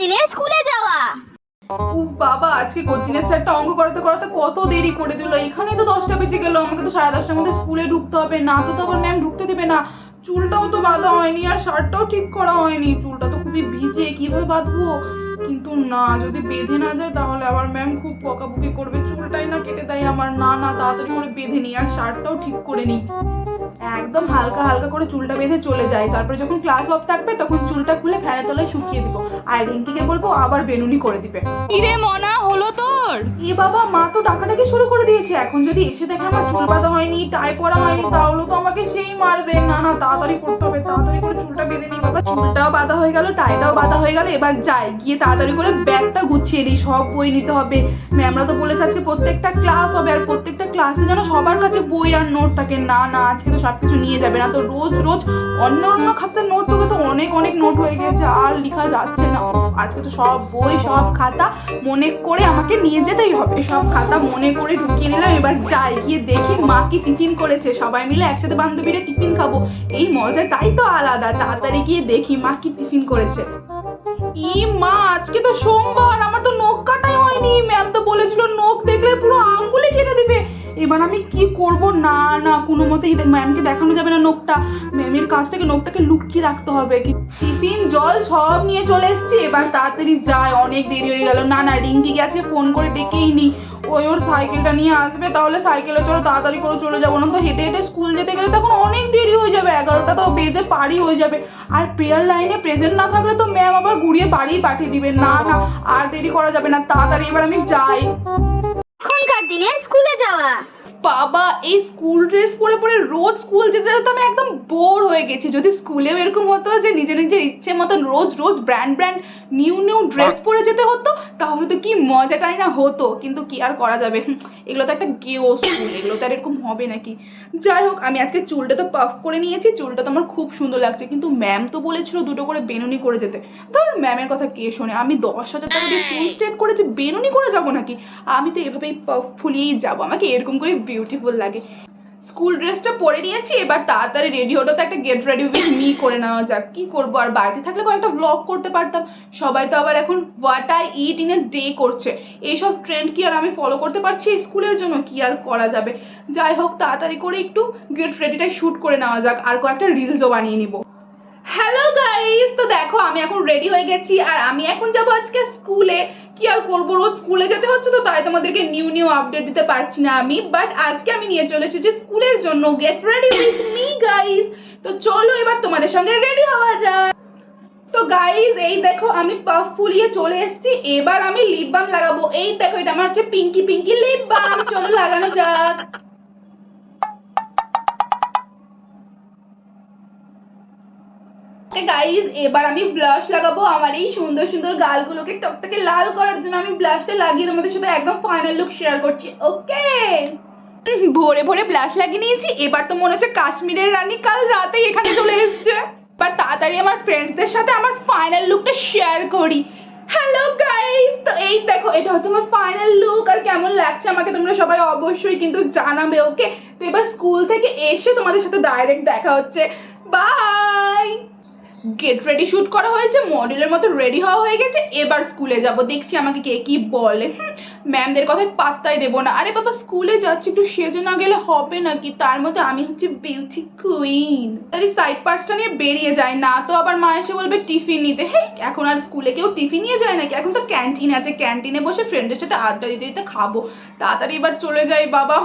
দিনে স্কুলে যাওয়া। উফ বাবা, আজকে কোচিংয়ের স্যারটা অঙ্ক করাতে করাতে কত দেরি করে দিল। এখানেই তো দশটা বেজে গেল, আমাকে তো সাড়ে দশটার মধ্যে স্কুলে ঢুকতে হবে। না তো তখন ম্যাম ঢুকতে দেবে না। চুলটাও তো বাঁধা হয়নি আর শার্টটাও ঠিক করা হয়নি। চুলটা তো খুবই ভিজে, কীভাবে বাঁধবো? কিন্তু না, যদি বেঁধে না যায় তাহলে আবার ম্যাম খুব বকাবকি করবে। চুলটাই না কেটে দেয় আমার। না না, তাড়াতাড়ি করে বেঁধে নিই আর শার্টটাও ঠিক করে নিই একদম হালকা হালকা করে চুলটা বেঁধে চলে যায় তারপরে যখন ক্লাস অফ থাকবে তখন চুলটা খুলে ফ্যানের তলায় শুকিয়ে দিব। আর রিঙ্কিকে বলব আবার বেনুনি করে দিবে। কিরে মনা হলো তোর? এ বাবা মা তো শুরু করে দিয়েছে। এখন যদি এসে দেখে আমার চুল বাঁধা হয়নি টাই পরা হয়নি তাহলে তো আমাকে সেই মারবে। না না তাড়াতাড়ি করতে হবে তাড়াতাড়ি করে চুলটা বেঁধে নিই বাবা। চুলটাও বাঁধা হয়ে গেল টাইটাও বাঁধা হয়ে গেল। এবার যাই গিয়ে তাড়াতাড়ি করে ব্যাগটা গুছিয়ে নিই সব বই নিতে হবে। ম্যামরা তো বলেছে আজকে প্রত্যেকটা ক্লাস হবে আর প্রত্যেকটা ক্লাসে যেন সবার কাছে বই আর নোট থাকে। না না আজকে তো সবকিছু নিয়ে যাবে না। তো রোজ রোজ অন্য অন্য খাতার নোট তোকে তো অনেক অনেক নোট হয়ে গেছে আর লেখা যাচ্ছে না। আজকে তো সব বই, সব খাতা মনে করে আমাকে নিয়ে যেতেই হবে। সব খাতা মনে করে ঢুকিয়ে নিলাম। এবার যাই, গিয়ে দেখি মা কি টিফিন করেছে। সবাই মিলে একসাথে বান্ধবীরা টিফিন খাব। এই মজাটাই তো আলাদা। তাড়াতাড়ি গিয়ে দেখি মা কি টিফিন করেছে। ই মা, আজকে তো সোমবার। আমার তো নখ কাটাই হয়নি। ম্যাম তো বলেছিল নখ দেখলে পুরো দিবে এবার আমি কি করব? না না, কোনো মতেই ম্যামকে দেখানো যাবে না নখটা। ম্যামের কাছ থেকে নখটাকে লুকিয়ে রাখতে হবে। টিফিন, জল সব নিয়ে চলে এসেছি। এবার তাড়াতাড়ি যায় অনেক দেরি হয়ে গেল। না না, রিঙ্কি গেছে ফোন করে ডেকেই নি। ওই ওর সাইকেলটা নিয়ে আসবে, তাহলে সাইকেলে চলে, তাড়াতাড়ি করে চলে যাব। না তো হেঁটে হেঁটে স্কুল যেতে গেলে তখন অনেক দেরি হয়ে যাবে। এগারোটা তো বেজে পারি হয়ে যাবে। আর প্রেয়ার লাইনে প্রেজেন্ট না থাকলে তো ম্যাম আবার ঘুরিয়ে বাড়ি পাঠিয়ে দিবে। না না, আর দেরি করা যাবে না। তাড়াতাড়ি এবার আমি যাই। এখনকার দিনে স্কুলে যাওয়া। বাবা এই স্কুল ড্রেস পরে পরে রোজ স্কুল যেতে তো আমি একদম বোর হয়ে গেছি। যদি স্কুলেও এরকম হতো যে নিজের নিজের ইচ্ছে মতন রোজ রোজ brand brand new new dress পরে যেতে হতো কি মজাটাই না হতো কিন্তু কি আর করা যাবে? এগুলো তো একটা গেও স্কুল এগুলো তো আর এরকম হবে নাকি? যাই হোক আমি আজকে চুলটা তো পাফ করে নিয়েছি চুলটা তো আমার খুব সুন্দর লাগছে কিন্তু ম্যাম তো বলেছিল দুটো করে বেনুনি করে যেতে। ধর ম্যামের কথা কে শোনে? আমি দশ হাজার টাকা দিয়ে চুল স্ট্রেট করেছি বেনুনি করে যাব নাকি? আমি তো এভাবেই পাফ ফুলিয়েই যাব আমাকে এরকম করে বিউটিফুল লাগে। স্কুল ড্রেসটা পরে নিয়েছি, এবার তাড়াতাড়ি রেডি হতো তো একটা গেট রেডি উইথ মি করে নেওয়া যাক। কি করব? আর বাড়িতে থাকলে কয়েকটা ব্লগ করতে পারতাম। সবাই তো আবার এখন what I eat in a day করছে। এইসব ট্রেন্ড কি আর আমি ফলো করতে পারছি স্কুলের জন্য? কি আর করা যাবে? যাই হোক, তাড়াতাড়ি করে একটু গেট রেডিটাই শ্যুট করে নেওয়া যাক, আর কয়েকটা রিলসও বানিয়ে নিব। হ্যালো গাইস তো দেখো, আমি এখন রেডি হয়ে গেছি, আর আমি এখন যাব আজকে স্কুলে কি আর করব? রোজ স্কুলে যেতে হচ্ছে তো, তাই তোমাদেরকে নিউ নিউ আপডেট দিতে পারছি না আমি। বাট আজকে আমি নিয়ে চলে এসেছি স্কুলের জন্য। Get ready with me guys তো চলো এবার তোমাদের সঙ্গে রেডি হওয়া যায় তো গাইজ এই দেখো আমি পাফ ফুলিয়ে চলে এসেছি। এবার আমি লিপ বাম লাগাবো। এই দেখো, এটা আমার হচ্ছে পিঙ্কি পিঙ্কি লিপ বাম চলো লাগানো যাক। গাইজ এবার আমি ব্লাশ লাগাবো আমার এই সুন্দর সুন্দর গালগুলোকে টকটকে লাল করার জন্য আমি ব্লাশটা লাগিয়ে তোমাদের সাথে একদম ফাইনাল লুক শেয়ার করছি ওকে ভোরে ভোরে ব্লাশ লাগিয়ে নিয়েছি, এবার তো মনে হচ্ছে কাশ্মীরের রানী কাল রাতেই এখানে চলে এসেছে। বা তাড়াতাড়ি আমার ফ্রেন্ডসদের সাথে আমার ফাইনাল লুকটা শেয়ার করি। হ্যালো গাইস তো এই দেখো, এটা হচ্ছে আমার ফাইনাল লুক আর কেমন লাগছে আমাকে তোমরা সবাই অবশ্যই কিন্তু জানাবে ওকে তো এবার স্কুল থেকে এসে তোমাদের সাথে ডাইরেক্ট দেখা হচ্ছে। বাই গেট রেডি শুট করা হয়েছে মডেলের মতো রেডি হওয়া হয়ে গেছে, এবার স্কুলে যাব। দেখছি আমাকে কে কি বলে। ম্যামদের কথায় পাত্তাই দেবো না। আরে বাবা স্কুলে যাচ্ছি, একটু সেজে না গেলে হবে নাকি? তার মধ্যে আমি হচ্ছে বিউটি কুইন তাই সাইড পার্টসটা নিয়ে বেরিয়ে যায় না তো আবার মা এসে বলবে টিফিন নিতে। হ্যাঁ এখন আর স্কুলে কেউ টিফিন নিয়ে যায় নাকি? এখন তো ক্যান্টিন আছে। ক্যান্টিনে বসে ফ্রেন্ডের সাথে আড্ডা দিতে দিতে খাব। তাড়াতাড়ি এবার চলে যাই বাবা।